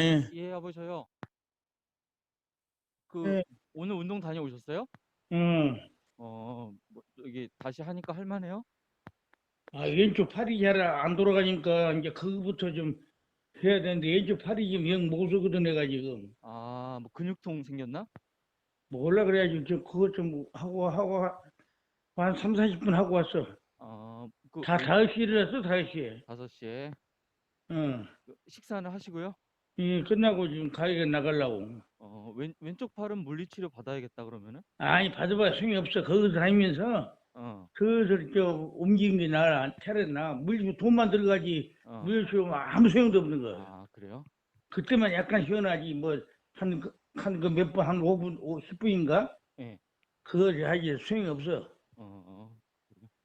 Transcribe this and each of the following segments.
예. 예. 그 네. 오늘 운동 다녀오셨어요? 응. 어, 뭐, 이게 다시 하니까 할만해요? 아, 왼쪽 팔이 잘 안 돌아가니까 이제 그거부터 좀 해야 되는데 왼쪽 팔이 지금 영 못 쓰거든 내가 지금. 아, 뭐 근육통 생겼나? 몰라 그래야지 저 그것 좀 하고 하고 한 3, 40분 하고 왔어. 아, 그다 5시에 일어났어 5시에. 5시에 응. 식사는 하시고요? 이 끝나고 지금 가게 나가려고. 어, 왼, 왼쪽 팔은 물리치료 받아야겠다 그러면은? 아니 받아봐 소용이 없어. 거기서 다니면서 어, 슬슬 저 움직이는 게 나아 차렸나. 물 돈만 들어가지 어. 물쇼 아무 소용도 없는 거야. 아, 그래요? 그때만 약간 시원하지 뭐한한그 몇번한 5분 5, 10분인가? 예. 그거 하지 소용이 없어. 어, 어,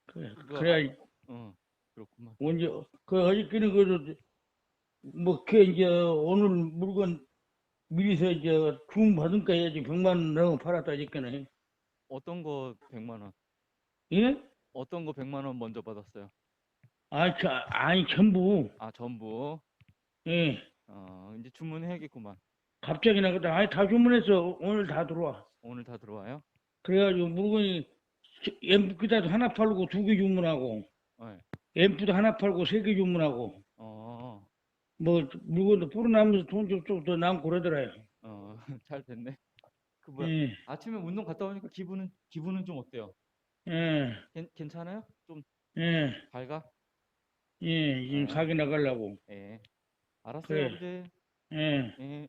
그래 그거 그래야 어, 그렇구만. 언제 그 어저께는 그래도 뭐 그 이제 오늘 물건 미리서 이제 주문 받은가 해야지 100만 원 팔았다 어저께는 어떤 거 100만 원? 예? 어떤 거 100만 원 먼저 받았어요? 아, 저, 아니 전부 아, 전부. 예 어, 이제 주문해야겠구만. 갑자기 나가다 아니 다 주문했어 오늘 다 들어와 오늘 다 들어와요? 그래가지고 물건이 앰프 기타도 하나 팔고 두 개 주문하고 네. 앰프도 하나 팔고 세 개 주문하고 어, 뭐 물건도 불어나면서 돈좀더 남고 그러더라요. 어, 잘 됐네. 그 뭐야? 예, 아침에 운동 갔다 오니까 기분은 기분은 좀 어때요? 예, 괜, 괜찮아요? 좀 예, 밝아? 예, 지금 아. 가게 나가려고. 예. 알았어요, 그래. 아버지. 예. 예.